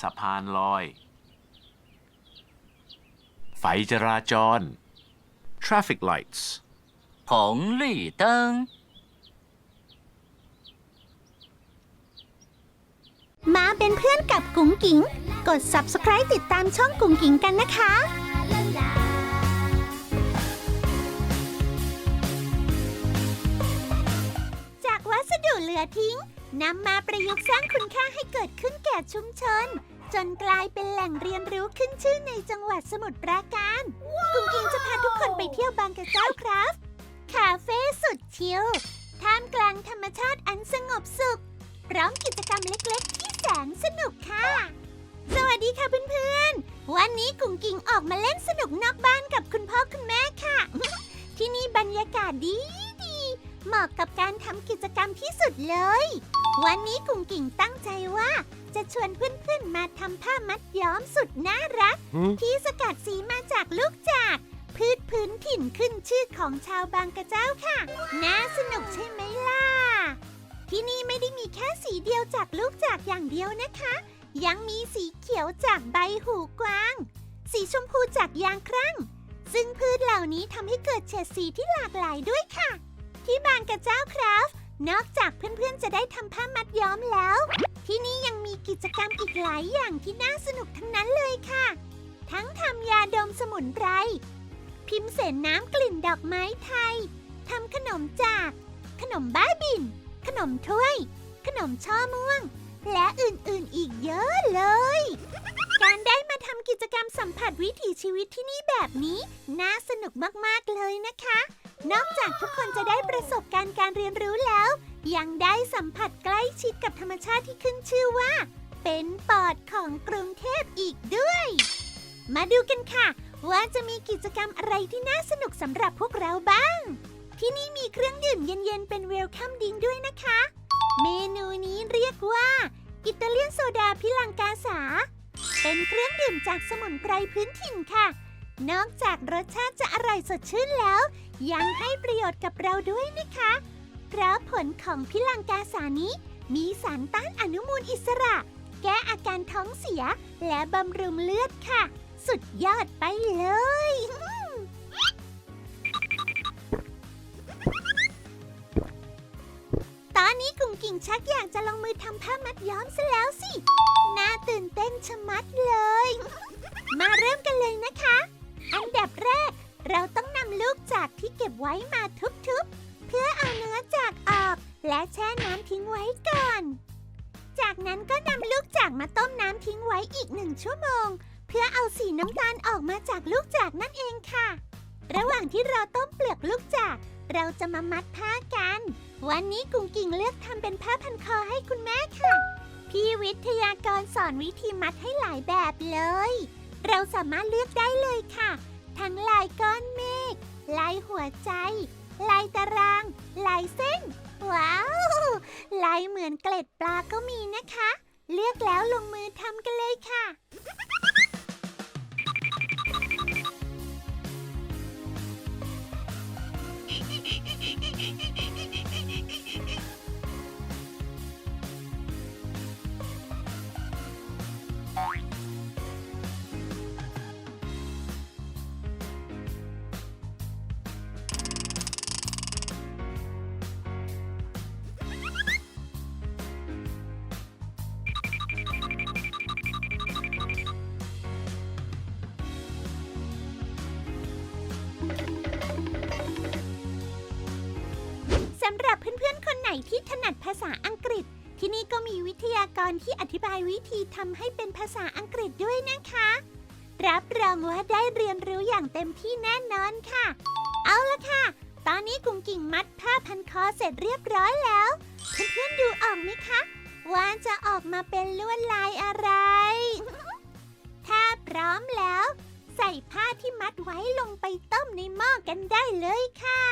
สะพานลอย ไฟจราจร traffic lights 红绿灯， มาเป็นเพื่อนกับกุ๋งกิ๋ง กด subscribe ติดตามช่องกุ๋งกิ๋งกันนะคะ จากวัสดุเหลือทิ้งนำมาประยุกต์สร้างคุณค่าให้เกิดขึ้นแก่ชุมชน จนกลายเป็นแหล่งเรียนรู้ขึ้นชื่อในจังหวัดสมุทรปราการกุ๋งกิ๋งจะพาทุกคนไปเที่ยวบางกระเจ้าครับ คาเฟ่สุดชิลท่ามกลางธรรมชาติอันสงบสุข พร้อมกิจกรรมเล็ก ๆ ที่แสนสนุกค่ะ สวัสดีค่ะเพื่อนๆ วันนี้กุ๋งกิ๋งออกมาเล่นสนุกนอกบ้านกับคุณพ่อคุณแม่ค่ะ ที่นี่บรรยากาศดีดีๆเหมาะกับการทำกิจกรรมที่สุดเลย วันนี้กุ๋งกิ๋งตั้งใจว่า จะชวนเพื่อนๆมาทำผ้ามัดย้อมสุดน่ารัก ที่สกัดสีมาจากลูกจากพืชพื้นถิ่นขึ้นชื่อของชาวบางกระเจ้าค่ะ น่าสนุกใช่ไหมล่ะ ที่นี่ไม่ได้มีแค่สีเดียวจากลูกจากอย่างเดียวนะคะ ยังมีสีเขียวจากใบหูกวาง สีชมพูจากยางครั่ง ซึ่งพืชเหล่านี้ทำให้เกิดเฉดสีที่หลากหลายด้วยค่ะ ที่บางกระเจ้าคราฟต์นอกจากเพื่อนๆจะได้ทำผ้ามัดย้อมแล้ว ที่นี่ยังมีกิจกรรมอีกหลายอย่างที่น่าสนุกทั้งนั้นเลยค่ะ ทั้งทำยาดมสมุนไพร พิมพ์เสนน้ำกลิ่นดอกไม้ไทย ทำขนมจาก ขนมบ้าบิน ขนมถ้วย ขนมช่อม่วง และอื่นๆอีกเยอะเลย การได้มาทำกิจกรรมสัมผัสวิถีชีวิตที่นี่แบบนี้ น่าสนุกมากๆเลยนะคะ นอกจากทุกคนจะได้ประสบการณ์การเรียนรู้แล้ว ยังได้สัมผัสใกล้ชิดกับธรรมชาติที่ขึ้นชื่อว่า เป็นปอดของกรุงเทพอีกด้วย มาดูกันค่ะ ว่าจะมีกิจกรรมอะไรที่น่าสนุกสำหรับพวกเราบ้าง ที่นี่มีเครื่องดื่มเย็นๆ เป็นเวลคัมดิงด้วยนะคะ เมนูนี้เรียกว่า อิตาเลียนโซดาพิลังกาสา เป็นเครื่องดื่มจากสมุนไพรพื้นถิ่นค่ะ นอกจากรสชาติจะอร่อยสดชื่นแล้ว ยังให้ประโยชน์กับเราด้วยนะคะ เพราะผลของพิลังกาสานี้ มีสารต้านอนุมูลอิสระ แก้อาการท้องเสียและบำรุงเลือดค่ะ สุดยอดไปเลย ตอนนี้กุ่งกิ่งชักอยากจะลงมือทำผ้ามัดย้อมซะแล้วสิ น่าตื่นเต้นชะมัดเลย มาเริ่มกันเลยนะ ว้มาทุบๆ เพื่อเอาเนื้อจากออก และแช่น้ำทิ้งไว้ก่อน จากนั้นก็นำลูกจากมาต้มน้ำทิ้งไว้อีกหนึ่งชั่วโมง เพื่อเอาสีน้ำตาลออกมาจากลูกจากนั่นเองค่ะ ระหว่างที่เราต้มเปลือกลูกจาก เราจะมามัดผ้ากัน วันนี้กุ้งกิ่งเลือกทำเป็นผ้าพันคอให้คุณแม่ค่ะ พี่วิทยากรสอนวิธีมัดให้หลายแบบเลย เราสามารถเลือกได้เลยค่ะ ทั้งลายก้อนเมฆ ลายหัวใจ ลายตาราง ลายเส้น ว้าว ลายเหมือนเกล็ดปลาก็มีนะคะ เลือกแล้วลงมือทำกันเลยค่ะ นๆคนไหนที่ถนัดภาษาอังกฤษ ที่นี่ก็มีวิทยากรที่อธิบายวิธีทำให้เป็นภาษาอังกฤษด้วยนะคะ รับรองว่าได้เรียนรู้อย่างเต็มที่แน่นอนค่ะ เอาละค่ะ ตอนนี้กุ้งกิ่งมัดผ้าพันคอเสร็จเรียบร้อยแล้วเพื่อนๆดูออกไหมคะว่าจะออกมาเป็นลวดลายอะไร ถ้าพร้อมแล้ว ใส่ผ้าที่มัดไว้ลงไปต้มในหม้อกันได้เลยค่ะ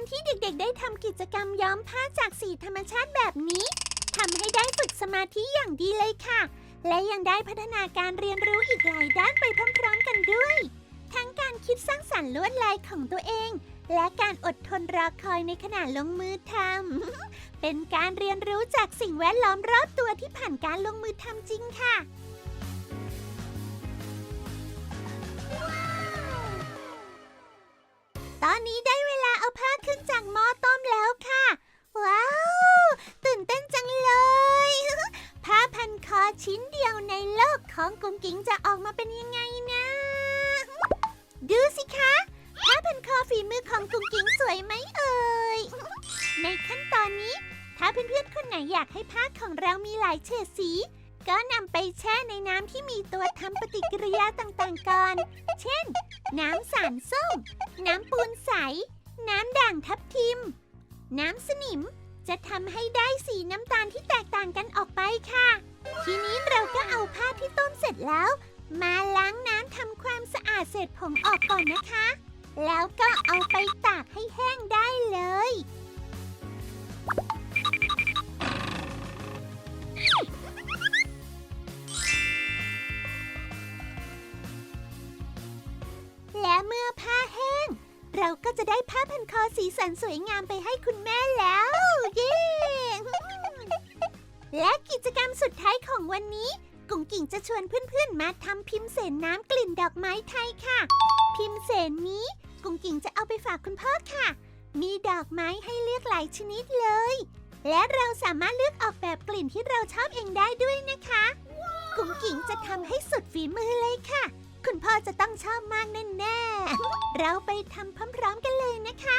การที่เด็กๆ ได้ทำกิจกรรมย้อมผ้าจากสีธรรมชาติแบบนี้ทำให้ได้ฝึกสมาธิอย่างดีเลยค่ะ และยังได้พัฒนาการเรียนรู้อีกหลายด้านไปพร้อมๆกันด้วย ทั้งการคิดสร้างสรรค์ลวดลายของตัวเอง และการอดทนรอคอยในขณะลงมือทำ เป็นการเรียนรู้จากสิ่งแวดล้อมรอบตัวที่ผ่านการลงมือทำจริงค่ะ อนนี้ได้เวลาเอาผ้าขึ้นจากหม้อต้มแล้วค่ะ ว้าว ตื่นเต้นจังเลย ผ้าพันคอชิ้นเดียวในโลกของกุ้งกิ้งจะออกมาเป็นยังไงนะ ดูสิคะ ผ้าพันคอฝีมือของกุ้งกิ้งสวยไหมเอ่ย ในขั้นตอนนี้ ถ้าเพื่อนๆคนไหนอยากให้ผ้าของเรามีหลายเฉดสี ก็นำไปแช่ในน้ำที่มีตัวทำปฏิกิริยาต่างๆก่อน เช่น น้ำสารส้ม น้ำปูนใส น้ำด่างทับทิม น้ำสนิมจะทำให้ได้สีน้ำตาลที่แตกต่างกันออกไปค่ะ ทีนี้เราก็เอาผ้าที่ต้มเสร็จแล้ว มาล้างน้ำทำความสะอาดเศษผงออกก่อนนะคะ แล้วก็เอาไปตากให้แห้งได้เลย สีสันสวยงามไปให้คุณแม่แล้วเย้และกิจกรรมสุดท้ายของวันนี้ กุ๋งกิ่งจะชวนเพื่อนๆ มาทำพิมพ์เสนน้ำกลิ่นดอกไม้ไทยค่ะ พิมพ์เสนนี้ กุ๋งกิ่งจะเอาไปฝากคุณพ่อค่ะ มีดอกไม้ให้เลือกหลายชนิดเลย และเราสามารถเลือกออกแบบกลิ่นที่เราชอบเองได้ด้วยนะคะ กุ๋งกิ่งจะทำให้สุดฝีมือเลยค่ะ คุณพ่อจะต้องชอบมากแน่ๆ เราไปทำพร้อมๆกันเลยนะคะ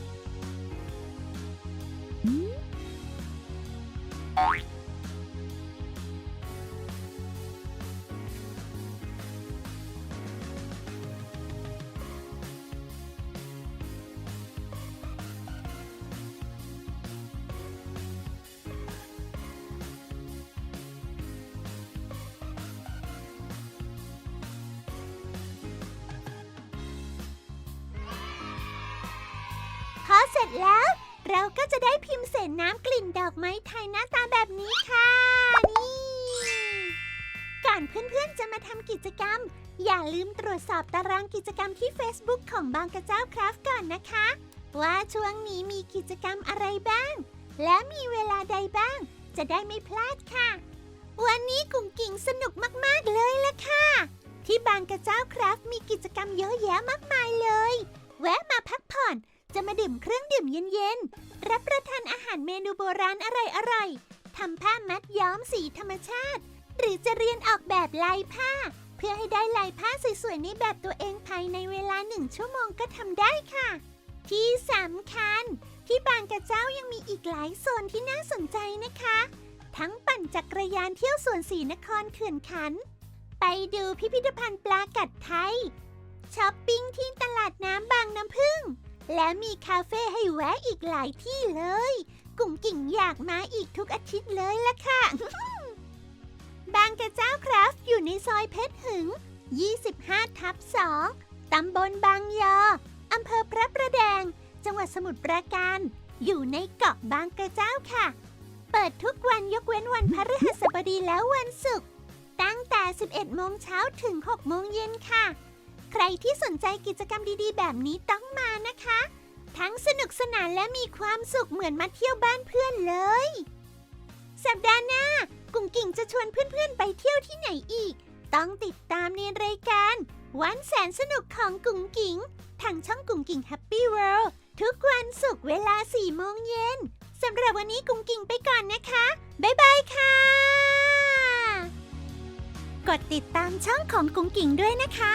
พอเสร็จแล้ว เราก็จะได้พิมพ์เศษน้ำกลิ่นดอกไม้ไทยหน้าตาแบบนี้ค่ะ นี่ ก่อนเพื่อนๆจะมาทำกิจกรรม อย่าลืมตรวจสอบตารางกิจกรรมที่ Facebook ของบางกระเจ้าคราฟก่อนนะคะ ว่าช่วงนี้มีกิจกรรมอะไรบ้าง และมีเวลาใดบ้าง จะได้ไม่พลาดค่ะ วันนี้กุ่งกิ่งสนุกมากๆเลยละค่ะ ที่บางกระเจ้าคราฟมีกิจกรรมเยอะแยะมากมายเลย ดื่มเครื่องดื่มเย็นๆ รับประทานอาหารเมนูโบราณอร่อยๆทำผ้ามัดย้อมสีธรรมชาติ หรือจะเรียนออกแบบลายผ้า เพื่อให้ได้ลายผ้าสวยๆในแบบตัวเองภายในเวลาหนึ่งชั่วโมงก็ทำได้ค่ะ ที่สำคัญ ที่บางกระเจ้ายังมีอีกหลายโซนที่น่าสนใจนะคะ ทั้งปั่นจักรยานเที่ยวสวนสีนครเขื่อนขัน ไปดูพิพิธภัณฑ์ปลากัดไทยช้อปปิ้งที่ตลาดน้ำบางน้ำพึ่ง และมีคาเฟ่ให้แวะอีกหลายที่เลย กุ่งกิ่งอยากมาอีกทุกอาทิตย์เลยละค่ะ บางกระเจ้าคราฟต์อยู่ในซอยเพชรหึง 25 ทับ 2 ตำบลบางยอ อำเภอพระประแดง จังหวัดสมุทรปราการ อยู่ในเกาะบางกระเจ้าค่ะ เปิดทุกวันยกเว้นวันพฤหัสบดีและวันศุกร์ ตั้งแต่ 11 โมงเช้าถึง 6 โมงเย็นค่ะ ใครที่สนใจกิจกรรมดีๆ แบบนี้ต้องมานะคะ ทั้งสนุกสนานและมีความสุขเหมือนมาเที่ยวบ้านเพื่อนเลย สัปดาห์หน้า กุ่งกิ่งจะชวนเพื่อนๆ ไปเที่ยวที่ไหนอีก ต้องติดตามในรายการ วันแสนสนุกของกุ่งกิ่งทางช่องกุ่งกิ่งแฮปปี้เวิลด์ทุกวันศุกร์เวลา4โมงเย็นสำหรับวันนี้กุ่งกิ่งไปก่อนนะคะ บ๊ายบายค่ะ กดติดตามช่องของกุ่งกิ่งด้วยนะคะ